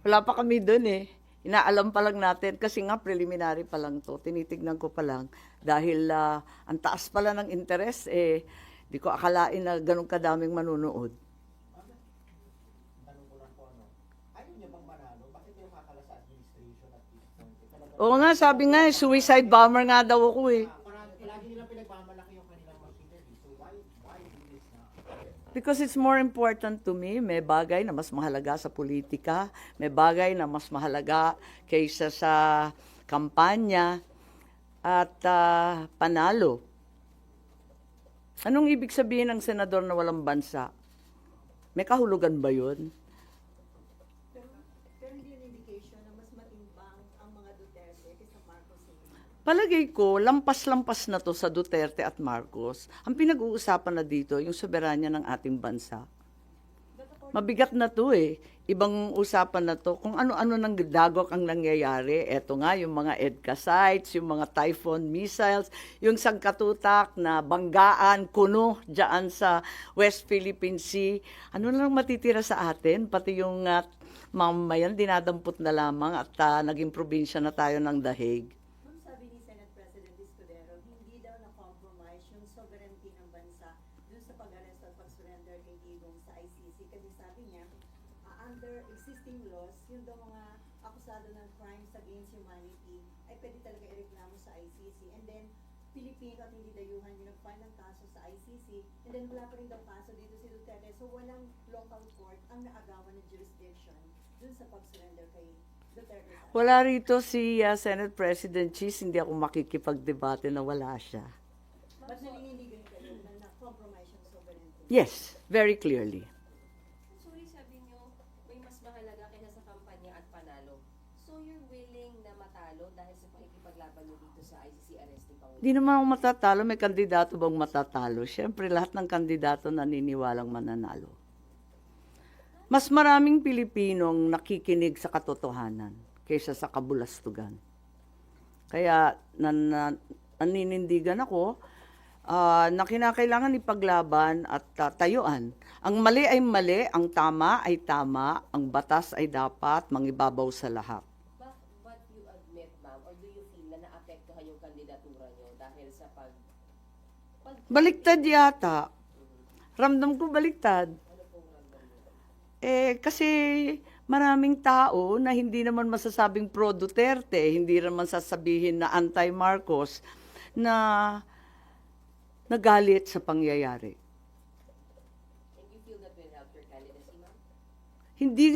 Wala pa kami doon eh. Inaalam pa lang natin kasi nga preliminary pa lang to. Tinitignan ko pa lang dahil ah, ang taas pala ng interest eh di ko akalain na ganun kadaming manunood. Eh, Oo nga, sabi nga eh, suicide bomber nga daw ako eh. Ah, parang lagi nilang pinagmamalaki yung kanilang machinery. So why, why this now? Because it's more important to me. May bagay na mas mahalaga sa politika. May bagay na mas mahalaga kaysa sa kampanya at ah, panalo. Anong ibig sabihin ng senador na walang bansa? May kahulugan ba yun? Palagay ko, lampas-lampas na to sa Duterte at Marcos. Ang pinag-uusapan na dito, yung soberanya ng ating bansa. Mabigat na to eh. Ibang usapan na to. Kung ano-ano nang dagok ang nangyayari. Eto nga, yung mga EDCA sites, yung mga Typhoon missiles, yung sangkatutak na banggaan, kuno, dyan sa West Philippine Sea. Ano lang matitira sa atin? Pati yung uh, mamamayan, dinadampot na lamang at ah, naging probinsya na tayo ng dahig. Ma'am, sabi ni Senate President Escudero, hindi daw na-compromise yung sovereignty ng bansa dun sa pag-arrest at pag-surrender kay Digong sa ICC. Kasi sabi niya, ah, under existing laws, yung daw mga akusado ng crimes against humanity ay pwede talaga ireklamo sa ICC. And then, Pilipino at hindi dayuhan yung nag-file ng kaso sa ICC. And then, wala pa rin daw kaso dito si Duterte. So, walang local court ang naagawan ng jurisdiction dun sa pag-surrender kay Duterte. Wala rito si ah, Senate President Cheese, hindi ako makikipagdebate na wala siya. Ba't naninindigan kayo na na-compromise? Yes, very clearly. Sorry, sabi niyo, may mas mahalaga kaysa sa kampanya at panalo. So you're willing na matalo dahil sa pakikipaglaban niyo dito sa ICC arrest ni Pangulo? Hindi naman ako matatalo. May kandidato bang matatalo? Siyempre, lahat ng kandidato naniniwalang mananalo. Mas maraming Pilipinong nakikinig sa katotohanan kaysa sa kabulastugan. Kaya nan, nan- naninindigan ako ah, na kinakailangan ipaglaban at ah, tayuan. Ang mali ay mali, ang tama ay tama, ang batas ay dapat mangibabaw sa lahat. But, but you admit, ma'am, or do you feel na naapektuhan yung kandidatura niyo dahil sa pag... pag Baliktad yata. Ramdam ko baliktad. ano ramdam? Eh, kasi maraming tao na hindi naman masasabing pro Duterte, hindi naman sasabihin na anti-Marcos, na nagalit sa pangyayari. And you feel that will help your candidacy, ma'am? Hindi